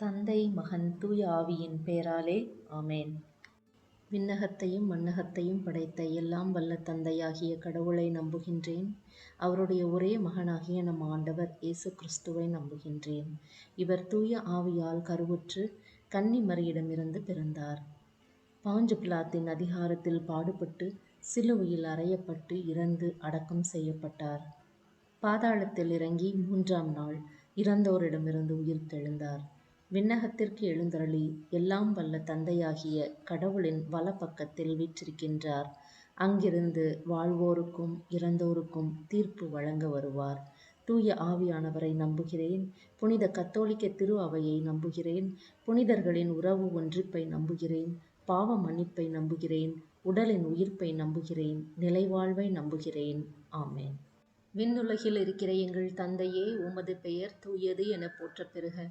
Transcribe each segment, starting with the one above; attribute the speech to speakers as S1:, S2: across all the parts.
S1: தந்தை மகன் தூய ஆவியின் பெயராலே ஆமேன். விண்ணகத்தையும் மண்ணகத்தையும் படைத்த எல்லாம் வல்ல தந்தையாகிய கடவுளை நம்புகின்றேன். அவருடைய ஒரே மகனாகிய நம் ஆண்டவர் இயேசு கிறிஸ்துவை நம்புகின்றேன். இவர் தூய ஆவியால் கருவுற்று கன்னிமரியிடமிருந்து பிறந்தார். பாஞ்சு பிளாத்தின் அதிகாரத்தில் பாடுபட்டு சிலுவையில் அறையப்பட்டு இறந்து அடக்கம் செய்யப்பட்டார். பாதாளத்தில் இறங்கி மூன்றாம் நாள் இறந்தோரிடமிருந்து உயிர் தெழுந்தார். விண்ணகத்திற்கு எழுந்தருளி எல்லாம் வல்ல தந்தையாகிய கடவுளின் வலப்பக்கத்தில் வீற்றிருக்கின்றார். அங்கிருந்து வாழ்வோருக்கும் இறந்தோருக்கும் தீர்ப்பு வழங்க வருவார். தூய ஆவியானவரை நம்புகிறேன். புனித கத்தோலிக்க திரு அவையை நம்புகிறேன். புனிதர்களின் உறவு ஒன்றிப்பை நம்புகிறேன். பாவ மன்னிப்பை நம்புகிறேன். உடலின் உயிர்ப்பை நம்புகிறேன். நிலைவாழ்வை நம்புகிறேன். ஆமேன். விண்ணுலகில் இருக்கிற எங்கள் தந்தையே உமது பெயர் தூயது என போற்ற பெறுக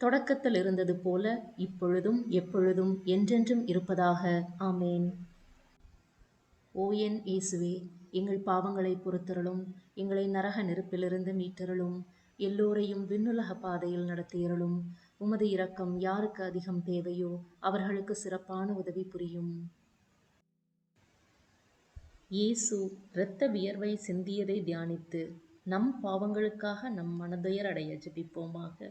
S1: தொடக்கத்தில் இருந்தது போல இப்பொழுதும் எப்பொழுதும் என்றென்றும் இருப்பதாக. ஆமேன். ஓ என் இயேசுவே எங்கள் பாவங்களை பொறுத்தருளும் எங்களை நரக நெருப்பிலிருந்து மீட்டருளும் எல்லோரையும் விண்ணுலக பாதையில் நடத்தியருளும். உமது இரக்கம் யாருக்கு அதிகம் தேவையோ அவர்களுக்கு சிறப்பான உதவி புரியும். இயேசு இரத்த வியர்வை சிந்தியதை தியானித்து நம் பாவங்களுக்காக நம் மனதுயர் அடைய ஜபிப்போமாக.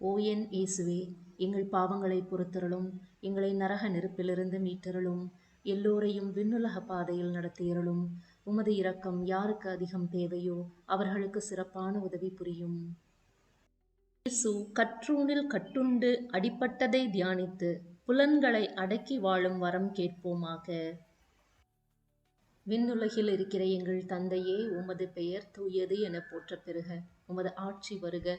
S1: ஓ என் இயேசுவே எங்கள் பாவங்களை பொறுத்தருளும் எங்களை நரக நெருப்பிலிருந்து மீட்டருளும் எல்லோரையும் விண்ணுலக பாதையில் நடத்தியருளும். உமது இரக்கம் யாருக்கு அதிகம் தேவையோ அவர்களுக்கு சிறப்பான உதவி புரியும். இயேசு கற்றூனில் கட்டுண்டு அடிப்பட்டதை தியானித்து புலன்களை அடக்கி வாழும் வரம் கேட்போமாக. விண்ணுலகில் இருக்கிற எங்கள் தந்தையே உமது பெயர் தூயது என போற்ற பெறுக. உமது ஆட்சி வருக.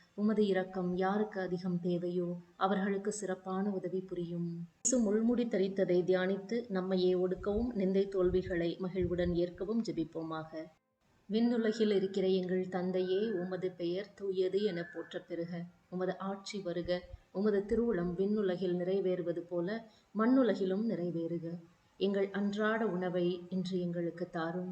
S1: உமது இரக்கம் யாருக்கு அதிகம் தேவையோ அவர்களுக்கு சிறப்பான உதவி புரியும். இயேசு முள்முடி தரித்ததை தியானித்து நம்மையே ஒடுக்கவும் நிந்தை தோல்விகளை மகிழ்வுடன் ஏற்கவும் ஜெபிப்போமாக. விண்ணுலகில் இருக்கிற எங்கள் தந்தையே உமது பெயர் தூயது என போற்ற பெறுக உமது ஆட்சி வருக. உமது திருவுளம் விண்ணுலகில் நிறைவேறுவது போல மண்ணுலகிலும் நிறைவேறுக. எங்கள் அன்றாட உணவை இன்று எங்களுக்கு தாரும்.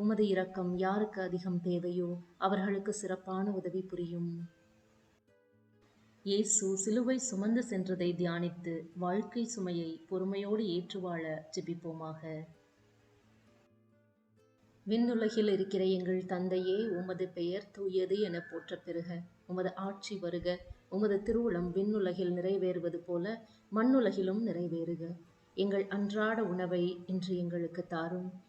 S1: உமது இரக்கம் யாருக்கு அதிகம் தேவையோ அவர்களுக்கு சிறப்பான உதவி புரியும். இயேசு சிலுவை சுமந்து சென்றதை தியானித்து வாழ்க்கை சுமையை பொறுமையோடு ஏற்றுவாழ ஜெபிப்போமாக. விண்ணுலகில் இருக்கிற எங்கள் தந்தையே உமது பெயர் தூயது என போற்றப் பெறுக உமது ஆட்சி வருக. உமது திருவுளம் விண்ணுலகில் நிறைவேறுவது போல மண்ணுலகிலும் நிறைவேறுக. எங்கள் அன்றாட உணவை இன்று எங்களுக்கு தாரும்.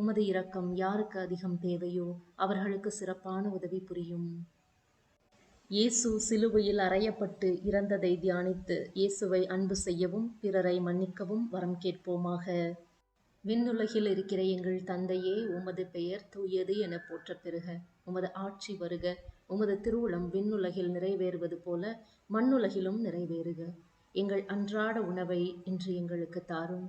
S1: உமது இரக்கம் யாருக்கு அதிகம் தேவையோ அவர்களுக்கு சிறப்பான உதவி புரியும். இயேசு சிலுவையில் அறையப்பட்டு இறந்ததை தியானித்து இயேசுவை அன்பு செய்யவும் பிறரை மன்னிக்கவும் வரம் கேட்போமாக. விண்ணுலகில் இருக்கிற எங்கள் தந்தையே உமது பெயர் தூயது என போற்றப் பெறுக உமது ஆட்சி வருக. உமது திருவுளம் விண்ணுலகில் நிறைவேறுவது போல மண்ணுலகிலும் நிறைவேறுக. எங்கள் அன்றாட உணவை இன்று எங்களுக்கு தாரும்.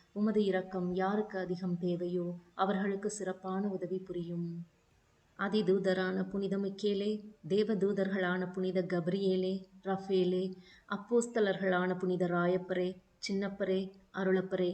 S1: உமது இரக்கம் யாருக்கு அதிகம் தேவையோ அவர்களுக்கு சிறப்பான உதவி புரியும். அதிதூதரான புனித மிக்கேலே தேவதூதர்களான புனித கப்ரியேலே ரஃபேலே அப்போஸ்தலர்களான புனித ராயப்பரே சின்னப்பரே அருளப்பரே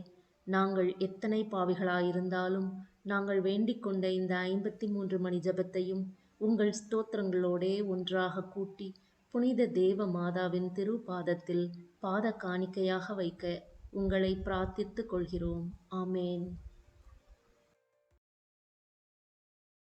S1: நாங்கள் எத்தனை பாவிகளாயிருந்தாலும் நாங்கள் வேண்டிக் கொண்ட இந்த ஐம்பத்தி மூன்று மணி ஜபத்தையும் உங்கள் ஸ்தோத்திரங்களோடே ஒன்றாக கூட்டி புனித தேவ மாதாவின் திருப்பாதத்தில் பாத காணிக்கையாக வைக்க உங்களை பிரார்த்தித்துக் கொள்கிறோம். ஆமேன்.